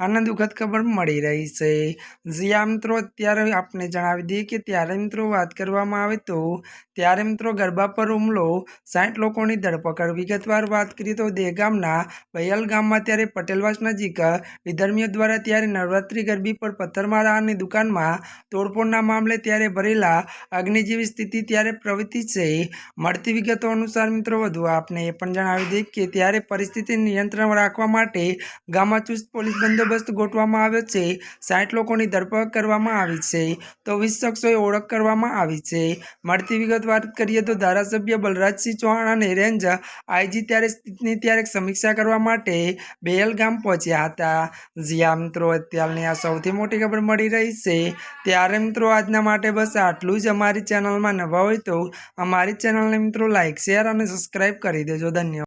અને દુઃખદ ખબર મળી રહી છે. જ્યાં મિત્રો અત્યારે આપને જણાવી દઈએ કે ત્યારે મિત્રો વાત કરવામાં આવે તો ત્યારે મિત્રો ગરબા પર હુમલો, સાઠ લોકોની ધરપકડ, વિગતવાર વાત કરીએ તો દેગામના બૈયલ ગામમાં ત્યારે પટેલવાસ નજીક વિધર્મીઓ દ્વારા ત્યારે નવરાત્રિ ગરબી પર પથ્થરમારા અને દુકાનમાં તોડફોડના મામલે ત્યારે ભરેલા અગ્નિ જેવી સ્થિતિ ત્યારે પ્રવૃત્તિ છે. મળતી વિગતો અનુસાર મિત્રો વધુ આપને એ પણ જણાવી દઈએ કે ત્યારે પરિસ્થિતિ નિયંત્રણ રાખવા માટે ગામમાં ચુસ્ત પોલીસ બંદોબસ્ત ગોઠવવામાં આવ્યો છે. સાઠ લોકોની ધરપકડ કરવામાં આવી છે. તો વીસ શખ્સોએ ઓળખ કરવામાં આવી છે. મળતી વિગત વાત કરીએ તો ધારાસભ્ય બલરાજસિંહ ચૌહાણ અને રેન્જ આઈજી ત્યારે સ્થિતિની ત્યારે સમીક્ષા કરવા માટે બેયલ ગામ પહોંચ્યા હતા. જ્યાં મિત્રો, અત્યારની આ સૌથી મોટી ખબર મળી રહી છે. ત્યારે મિત્રો, આજના માટે બસ આટલું જ. અમારી ચેનલમાં નવા હોય તો અમારી ચેનલને મિત્રો લાઇક શેર અને સબસ્ક્રાઈબ કરી દેજો. ધન્યવાદ.